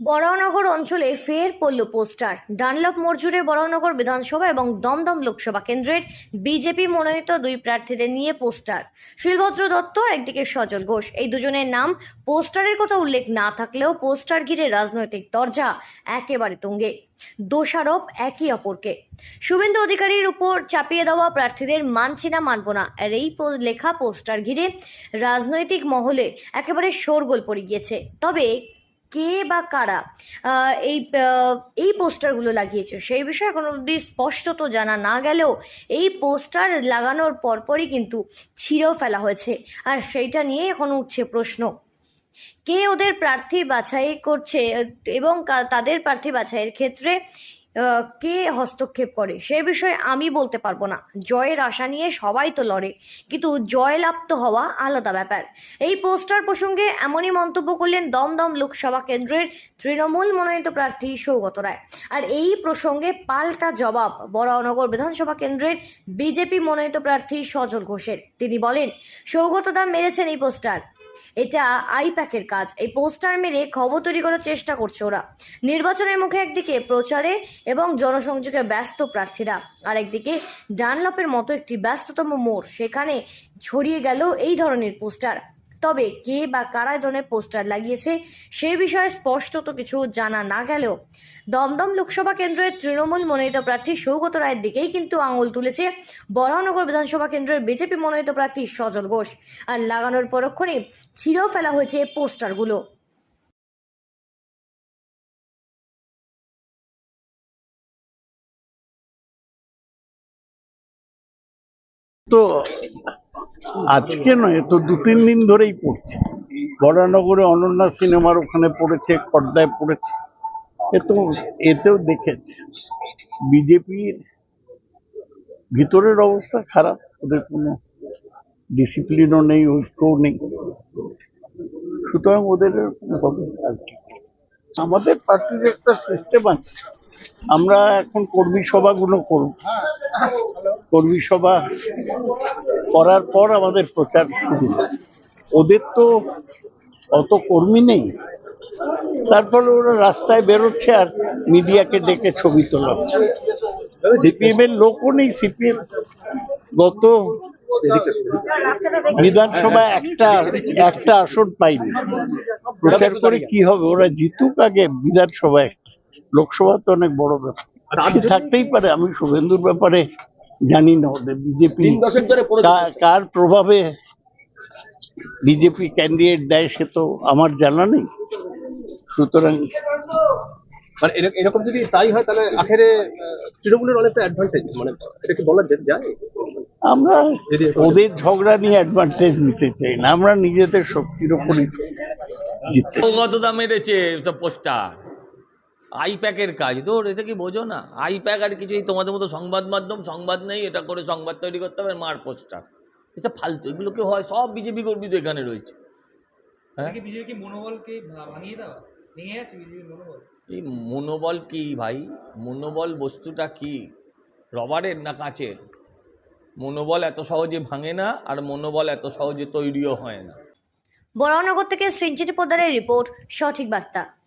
বরাহনগর অঞ্চলে ফের পড়ল পোস্টার। ডানলপ মরজুরে বরাহনগর বিধানসভা এবং দমদম লোকসভা কেন্দ্রের বিজেপি মনোনীত দুই প্রার্থীদের নিয়ে পোস্টার। শিলভদ্র দত্ত আর একদিকে সজল ঘোষ। এই দুজনের নাম পোস্টারের কথা উল্লেখ না থাকলেও পোস্টার ঘিরে রাজনৈতিক দরজা একেবারে তুঙ্গে। দোষারোপ একই অপরকে। শুভেন্দু অধিকারীর উপর চাপিয়ে দেওয়া প্রার্থীদের মানছি না, মানব না। আর এই লেখা পোস্টার ঘিরে রাজনৈতিক মহলে একেবারে শোরগোল পড়ে গিয়েছে। তবে কে বা কারা এই এই পোস্টারগুলো লাগিয়েছে সেই বিষয়ে কোনো অবধি তো জানা না গেলেও এই পোস্টার লাগানোর পরপরই কিন্তু ছিঁড়েও ফেলা হয়েছে। আর সেইটা নিয়ে এখন উঠছে প্রশ্ন। কে ওদের প্রার্থী বাছাই করছে, এবং তাদের প্রার্থী বাছাইয়ের ক্ষেত্রে কে হস্তক্ষেপ করে? সে বিষয়ে আমি বলতে পারব না। জয়ের আশা নিয়ে সবাই তো লড়ে, কিন্তু জয়লাভ তো হওয়া আলাদা ব্যাপার। এই পোস্টার প্রসঙ্গে এমনই মন্তব্য করলেন দমদম লোকসভা কেন্দ্রের তৃণমূল মনোনীত প্রার্থী সৌগত রায়। আর এই প্রসঙ্গে পাল্টা জবাব বরানগর বিধানসভা কেন্দ্রের বিজেপি মনোনীত প্রার্থী সজল ঘোষের। তিনি বলেন, সৌগত দাম মেরেছেন এই পোস্টার। এটা আইপ্যাকের কাজ। এই পোস্টার মেরে খবর তৈরি করার চেষ্টা করছে ওরা। নির্বাচনের মুখে একদিকে প্রচারে এবং জনসংযোগে ব্যস্ত প্রার্থীরা, আর একদিকে ডানলপের মতো একটি ব্যস্ততম মোড়, সেখানে ছড়িয়ে গেল এই ধরনের পোস্টার। তবে কে বা কারা ধরনের পোস্টার লাগিয়েছে সে বিষয়ে স্পষ্টত কিছু জানা না গেলেও। দমদম লোকসভা কেন্দ্রের তৃণমূল মনোনীত প্রার্থী সৌগত রায়ের দিকেই কিন্তু আঙুল তুলেছে বরাহনগর বিধানসভা কেন্দ্রের বিজেপি মনোনীত প্রার্থী সজল ঘোষ। আর লাগানোর পরক্ষণে ছিঁড়েও ফেলা হয়েছে পোস্টারগুলো। তো আজকে নয়, তো দু তিন দিন ধরেই পড়ছে। বরানগরে অনন্যা সিনেমার ওখানে পড়েছে খর্দায় পড়েছে। এ তো, এতেও দেখেছে। বিজেপির ভিতরের অবস্থা খারাপ, ওদের কোনো ডিসিপ্লিনও নেই ঐক্যও নেই। সুতরাং ওদের হবে আর কি। আমাদের পার্টির একটা সিস্টেম আছে। আমরা এখন কর্মী সভাগুলো করব। কর্মী সভা করার পর আমাদের প্রচার শুরু। ওদের তো অত কর্মী নেই। তারপরে ওরা রাস্তায় বেরোচ্ছে আর মিডিয়াকে ডেকে ছবি তোলাচ্ছে। সিপিএম এর লোকও নেই, সিপিএম গত বিধানসভা একটা একটা আসন পাইনি প্রচার করে কি হবে? ওরা জিতুক আগে বিধানসভায়। লোকসভা তো অনেক বড় ব্যাপার। থাকতেই পারে। আমি শুভেন্দুর ব্যাপারে জানি না ওদের বিজেপি কার প্রভাবে বিজেপি ক্যান্ডিডেট দেয় সে তো আমার জানা নেই। সুতরাং মানে এরকম যদি তাই হয় তাহলে আখেরে আহ, তৃণমূলের অনেকটা অ্যাডভান্টেজ মানে এটা কি বলা যায়? আমরা ওদের ঝগড়া নিয়ে অ্যাডভান্টেজ নিতে চাই না আমরা নিজেদের শক্তির ওপরই জিততে চাই। কতদা মেরেছে সব পোস্টার আইপ্যাকের কাজ। তোর এটা কি বোঝো না? আইপ্যাক আর কিছুই তোমাদের মতো সংবাদ মাধ্যম সংবাদ নেই এটা করে সংবাদ তৈরি করতে হবে মার পোস্টার এটা ফালতু এগুলো কি হয়? সব বিজেপি কর্মী তো এখানে রয়েছে। হ্যাঁ? কি বিজেপি মনোবলকে ভাঙিয়ে দেওয়া? ভেঙে যাচ্ছে বিজেপির মনোবল? এই মনোবল কি ভাই? মনোবল বস্তুটা কি? রবারের না কাঁচের? মনোবল এত সহজে ভাঙে না আর মনোবল এত সহজে তৈরিও হয় না। বরাহনগর থেকে শ্রীঞ্চিত পোদ্দারের রিপোর্ট সঠিক বার্তা।